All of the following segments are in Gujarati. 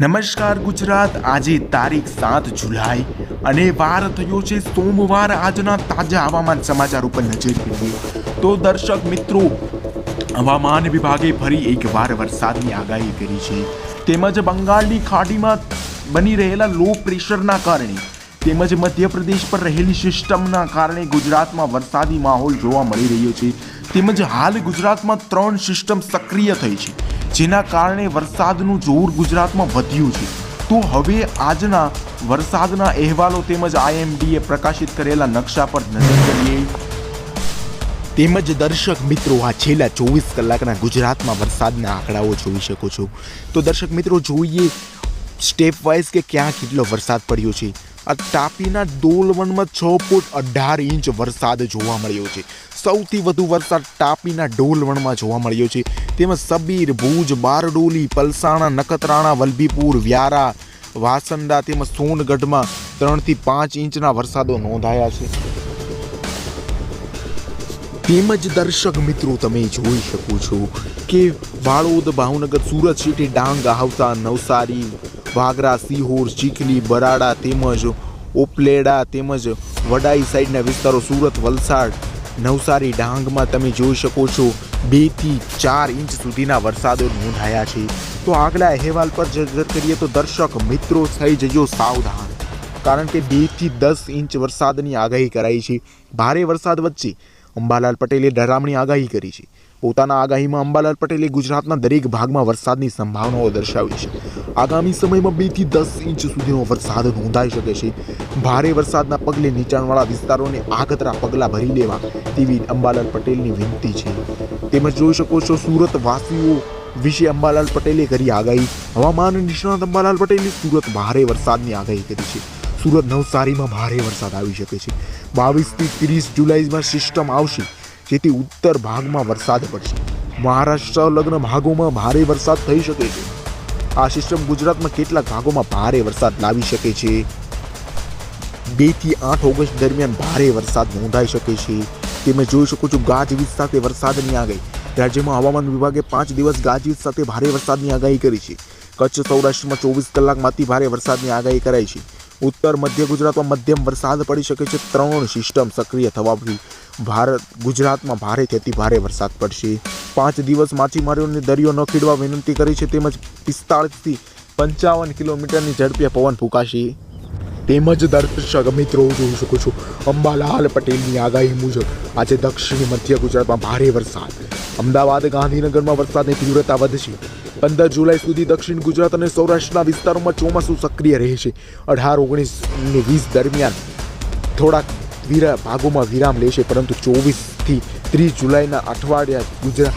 નમસ્કાર ગુજરાત, આજે તારીખ સાત જુલાઈ અને વાર થયો છે સોમવાર આજના તાજા હવામાન સમાચાર ઉપર નજર કરીએ. તો દર્શક મિત્રો, હવામાન વિભાગે ફરી એકવાર વરસાદની આગાહી કરી છે. તેમજ બંગાળની ખાડીમાં બની રહેલા લો પ્રેશરના કારણે તેમજ મધ્યપ્રદેશ પર રહેલી સિસ્ટમના કારણે ગુજરાતમાં વરસાદી માહોલ જોવા મળી રહ્યો છે. તેમજ હાલ ગુજરાતમાં ત્રણ સિસ્ટમ સક્રિય થઈ છે, જેના કારણે વરસાદનું જોર ગુજરાતમાં વધ્યું છે. તો હવે આજના વરસાદના અહેવાલો તેમજ આઈએમડીએ પ્રકાશિત કરેલા નકશા પર નજર કરીએ. તેમજ દર્શક મિત્રો, આ છેલ્લા ચોવીસ કલાકના ગુજરાતમાં વરસાદના આંકડાઓ જોઈ શકો છો. તો દર્શક મિત્રો, જોઈએ સ્ટેપ વાઇઝ કે ક્યાં કેટલો વરસાદ પડ્યો છે. આ તાપીના ડોલવણમાં છ ફૂટ અઢાર ઇંચ વરસાદ જોવા મળ્યો છે. સૌથી વધુ વરસાદ તાપીના ડોલવણમાં જોવા મળ્યો છે. તેમાં સબીર, ભુજ, બારડોલી, પલસાણા, નખત્રાણા, વલભીપુર, વ્યારા, વાસંડા તેમજ સોનગઢમાં ત્રણથી પાંચ ઇંચના વરસાદો નોંધાયા છે. તેમજ દર્શક મિત્રો, તમે જોઈ શકો છો કે વાળોદ ભાવનગર, સુરત સિટી ડાંગ આવતા નવસારી વાગરા, સિહોર, ચીખલી, બરાડા તેમજ ઓપલેડા તેમજ વડાઈ સાઈડના વિસ્તારો, સુરત, વલસાડ, નવસારી, ડાંગમાં તમે જોઈ શકો છો બેથી ચાર ઇંચ સુધીના વરસાદો નોંધાયા છે. તો આગલા અહેવાલ પર નજર કરીએ તો દર્શક મિત્રો થઈ જજો સાવધાન, કારણ કે બેથી દસ ઇંચ વરસાદની આગાહી કરાઈ છે. ભારે વરસાદ વચ્ચે અંબાલાલ પટેલે ડરામણી આગાહી કરી છે. પોતાના આગાહીમાં અંબાલાલ પટેલે ગુજરાતના દરેક ભાગમાં વરસાદની સંભાવનાઓ દર્શાવી છે. આગામી સમયમાં બેથી દસ ઇંચ સુધીનો વરસાદ નોંધાઈ શકે છે. ભારે વરસાદના પગલે નીચાણવાળા વિસ્તારોને આગતરા પગલાં ભરી લેવા તેવી અંબાલાલ પટેલની વિનંતી છે. તેમજ જોઈ શકો છો સુરત વાસીઓ વિશે અંબાલાલ પટેલે કરી આગાહી. હવામાન નિષ્ણાત અંબાલાલ પટેલે સુરત ભારે વરસાદની આગાહી કરી છે. સુરત નવસારીમાં ભારે વરસાદ આવી શકે છે. બાવીસથી ત્રીસ જુલાઈમાં સિસ્ટમ આવશે. જેથી ઉત્તર ભાગમાં વરસાદ પડશે. મહારાષ્ટ્ર લગ્ન ભાગોમાં ભારે વરસાદ થઈ શકે છે. આ સિસ્ટમ ગુજરાતમાં કેટલાક ભાગોમાં ભારે વરસાદ લાવી શકે છે. બેથી આઠ ઓગસ્ટ દરમિયાન ભારે વરસાદ નોંધાઈ શકે છે. તમે જોઈ શકો છો, ગાજવીજ સાથે વરસાદની આગાહી. રાજ્યમાં હવામાન વિભાગે પાંચ દિવસ ગાજવીજ સાથે ભારે વરસાદની આગાહી કરી છે. કચ્છ સૌરાષ્ટ્રમાં ચોવીસ કલાકમાંથી ભારે વરસાદની આગાહી કરાઈ છે. ઉત્તર, મધ્ય ગુજરાતમાં મધ્યમ વરસાદ પડી શકે છે. ત્રણ સિસ્ટમ સક્રિય થવાથી ભારત, ગુજરાતમાં ભારેથી અતિ ભારે વરસાદ પડશે. પાંચ દિવસ માછીમારીઓને દરિયો ન ખેડવા વિનંતી કરી છે. તેમજ પિસ્તાળીસથી પંચાવન કિલોમીટરની ઝડપે પવન ફૂંકાશે. તેમજ દર્શક મિત્રો, જોઈ શકો છો, અંબાલાલ પટેલની આગાહી મુજબ આજે દક્ષિણ મધ્ય ગુજરાતમાં ભારે વરસાદ. અમદાવાદ, ગાંધીનગરમાં વરસાદની તીવ્રતા વધશે. પંદર જુલાઈ સુધી દક્ષિણ ગુજરાત અને સૌરાષ્ટ્રના વિસ્તારોમાં ચોમાસું સક્રિય રહેશે. અઢાર, ઓગણીસ ને વીસ દરમિયાન થોડાક વિરા, ભાગોમાં વિરામ લેશે, પરંતુ ચોવીસથી ત્રીસ જુલાઈના અઠવાડિયા ગુજરાત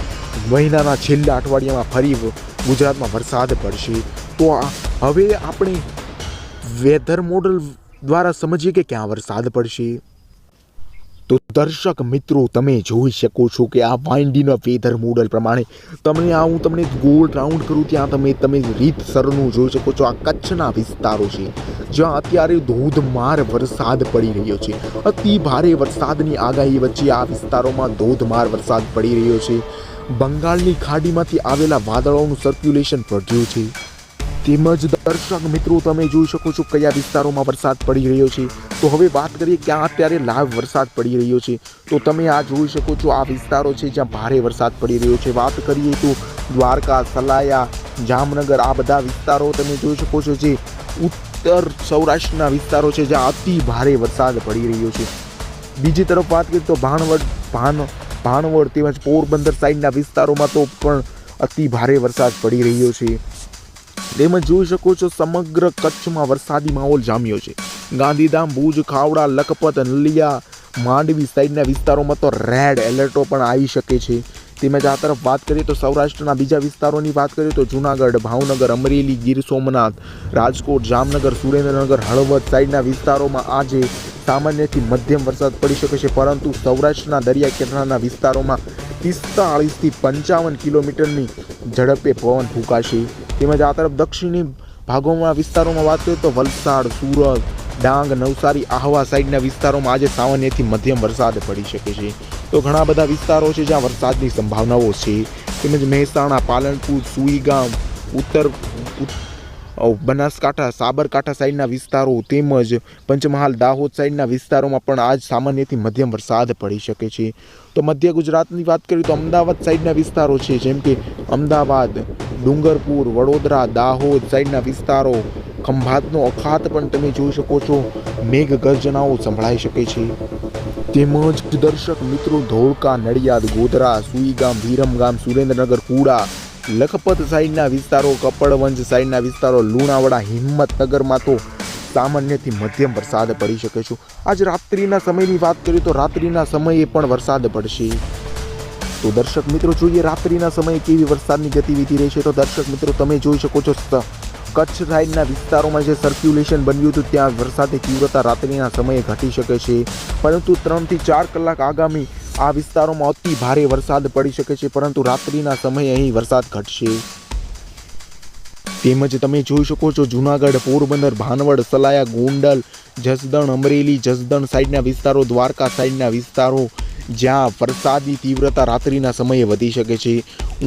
મહિનાના છેલ્લા અઠવાડિયામાં ફરી ગુજરાતમાં વરસાદ પડશે. તો હવે આપણે વેધર મોડલ દ્વારા સમજીએ કે ક્યાં વરસાદ પડશે? તો દર્શક મિત્રો, તમે જોઈ શકો છો કે આ વાઇન્ડીના વેધર મોડલ પ્રમાણે તમને આ હું તમને ગોળ રાઉન્ડ કરું ત્યાં તમે તમે રીતસરનું જોઈ શકો છો. આ કચ્છના વિસ્તારો છે, જ્યાં અત્યારે ધોધમાર વરસાદ પડી રહ્યો છે. અતિ ભારે વરસાદની આગાહી વચ્ચે આ વિસ્તારોમાં ધોધમાર વરસાદ પડી રહ્યો છે. બંગાળની ખાડીમાંથી આવેલા વાદળોનું સર્ક્યુલેશન વધ્યું છે. તેમજ દર્શક મિત્રો, તમે જોઈ શકો છો કયા વિસ્તારોમાં વરસાદ પડી રહ્યો છે. તો હવે વાત કરીએ ક્યાં અત્યારે લાઈવ વરસાદ પડી રહ્યો છે. તો તમે આ જોઈ શકો છો, આ વિસ્તારો છે જ્યાં ભારે વરસાદ પડી રહ્યો છે. વાત કરીએ તો દ્વારકા, સલાયા, જામનગર, આ બધા વિસ્તારો તમે જોઈ શકો છો જે ઉત્તર સૌરાષ્ટ્રના વિસ્તારો છે, જ્યાં અતિ ભારે વરસાદ પડી રહ્યો છે. બીજી તરફ વાત કરીએ તો ભાણવડ, ભાન, ભાણવડ તેમજ પોરબંદર સાઈડના વિસ્તારોમાં તો પણ અતિ ભારે વરસાદ પડી રહ્યો છે. તેમજ જોઈ શકો છો સમગ્ર કચ્છમાં વરસાદી માહોલ જામ્યો છે. ગાંધીધામ, ભુજ, ખાવડા, લખપત, નલિયા, માંડવી સાઈડના વિસ્તારોમાં તો રેડ એલર્ટો પણ આવી શકે છે. તેમજ આ તરફ વાત કરીએ તો સૌરાષ્ટ્રના બીજા વિસ્તારોની વાત કરીએ તો જુનાગઢ, ભાવનગર, અમરેલી, ગીર સોમનાથ, રાજકોટ, જામનગર, સુરેન્દ્રનગર, હળવદ સાઈડના વિસ્તારોમાં આજે સામાન્યથી મધ્યમ વરસાદ પડી શકે છે. પરંતુ સૌરાષ્ટ્રના દરિયા કિનારાના વિસ્તારોમાં પિસ્તાળીસથી પંચાવન કિલોમીટરની ઝડપે પવન ફૂંકાશે. તેમજ આ તરફ દક્ષિણી ભાગોમાં વિસ્તારોમાં વાત કરીએ તો વલસાડ, સુરત, ડાંગ, નવસારી, આહવા સાઈડના વિસ્તારોમાં આજે સામાન્યથી મધ્યમ વરસાદ પડી શકે છે. તો ઘણા બધા વિસ્તારો છે જ્યાં વરસાદની સંભાવનાઓ છે. તેમજ મહેસાણા, પાલનપુર, સુઈગામ, ઉત્તર બનાસકાંઠા, સાબરકાંઠા સાઈડના વિસ્તારો તેમજ પંચમહાલ, દાહોદ સાઈડના વિસ્તારોમાં પણ આજ સામાન્યથી મધ્યમ વરસાદ પડી શકે છે. તો મધ્ય ગુજરાતની વાત કરીએ તો અમદાવાદ સાઈડના વિસ્તારો છે, જેમ કે અમદાવાદ, ડુંગરપુર, વડોદરા, દાહોદ સાઈડના વિસ્તારો. ખંભાતનો અખાત પણ તમે જોઈ શકો છો મેઘ ગર્જનાઓ સંભળાઈ શકે છે. તેમજ દર્શક મિત્રો ધોળકા, નડિયાદ, ગોધરા, સુઈગામ, વિરમગામ, સુરેન્દ્રનગર, કુડા લખપત સાઈડના વિસ્તારો, કપડવંજ સાઈડના વિસ્તારો, લુણાવાડા, હિંમતનગરમાં તો સામાન્યથી મધ્યમ વરસાદ પડી શકે છે. આજ રાત્રિના સમયની વાત કરીએ તો રાત્રિના સમયે પણ વરસાદ પડશે. તો દર્શક મિત્રો, જોઈએ રાત્રિના સમયે કેવી વરસાદની ગતિવિધિ રહેશે તો દર્શક મિત્રો, તમે જોઈ શકો છો કચ્છ સાઈડના વિસ્તારોમાં જે સર્ક્યુલેશન બન્યું હતું, ત્યાં વરસાદની તીવ્રતા રાત્રિના સમયે ઘટી શકે છે. પરંતુ ત્રણથી ચાર કલાક આગામી આ વિસ્તારોમાં અતિ ભારે વરસાદ પડી શકે છે, પરંતુ રાત્રિના સમયે અહીં વરસાદ ઘટશે. તેમજ તમે જોઈ શકો છો, જુનાગઢ, પોરબંદર, ભાનવડ, સલાયા, ગોંડલ, જસદણ, અમરેલી, જસદણ સાઈડના વિસ્તારો, દ્વારકા સાઈડના વિસ્તારો, જ્યાં વરસાદની તીવ્રતા રાત્રિના સમયે વધી શકે છે.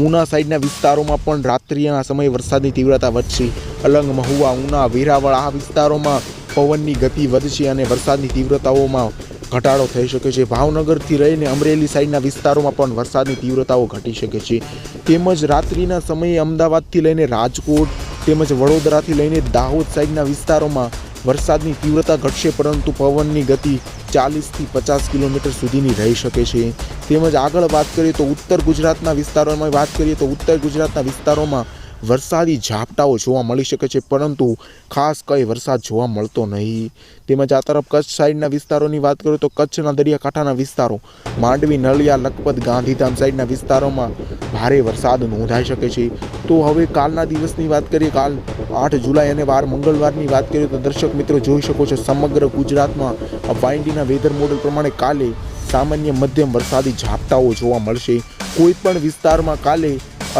ઉના સાઈડના વિસ્તારોમાં પણ રાત્રિના સમયે વરસાદની તીવ્રતા વધશે. અલંગ, મહુવા, ઉના, વેરાવળ આ વિસ્તારોમાં પવનની ગતિ વધશે અને વરસાદની તીવ્રતાઓમાં ઘટાડો થઈ શકે છે. ભાવનગરથી રહીને અમરેલી સાઈડના વિસ્તારોમાં પણ વરસાદની તીવ્રતાઓ ઘટી શકે છે. તેમજ રાત્રિના સમયે અમદાવાદથી લઈને રાજકોટ તેમજ વડોદરાથી લઈને દાહોદ સાઈડના વિસ્તારોમાં વરસાદની તીવ્રતા ઘટશે, પરંતુ પવનની ગતિ ચાલીસથી પચાસ કિલોમીટર સુધીની રહી શકે છે. તેમજ આગળ વાત કરીએ તો ઉત્તર ગુજરાતના વિસ્તારોમાં વાત કરીએ તો ઉત્તર ગુજરાતના વિસ્તારોમાં વરસાદી ઝાપટાઓ જોવા મળી શકે છે, પરંતુ ખાસ કંઈ વરસાદ જોવા મળતો નહીં. તેમજ આ તરફ કચ્છ સાઈડના વિસ્તારોની વાત કરું તો કચ્છના દરિયાકાંઠાના વિસ્તારો, માંડવી નલિયા લખપત, ગાંધીધામ સાઈડના વિસ્તારોમાં ભારે વરસાદ નોંધાઈ શકે છે. તો હવે કાલના દિવસની વાત કરીએ, કાલ આઠ જુલાઈ અને વાર મંગળવારની વાત કરીએ તો દર્શક મિત્રો જોઈ શકો છો સમગ્ર ગુજરાતમાં વાઇન્ડીના વેધર મોડલ પ્રમાણે કાલે સામાન્ય મધ્યમ વરસાદી ઝાપટાઓ જોવા મળશે. કોઈપણ વિસ્તારમાં કાલે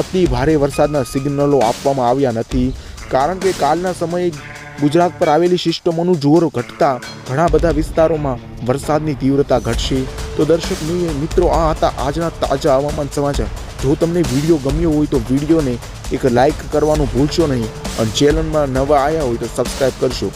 અતિ ભારે વરસાદના સિગ્નલો આપવામાં આવ્યા નથી. કારણ કે કાલના સમયે ગુજરાત પર આવેલી સિસ્ટમોનું જોર ઘટતા ઘણા બધા વિસ્તારોમાં વરસાદની તીવ્રતા ઘટશે. તો દર્શક મિત્રો, આ હતા આજના તાજા હવામાન સમાચાર. જો તમને વીડિયો ગમ્યો હોય તો વિડીયોને એક લાઇક કરવાનું ભૂલશો નહીં અને ચેનલમાં નવા આવ્યા હોય તો સબસ્ક્રાઈબ કરશો.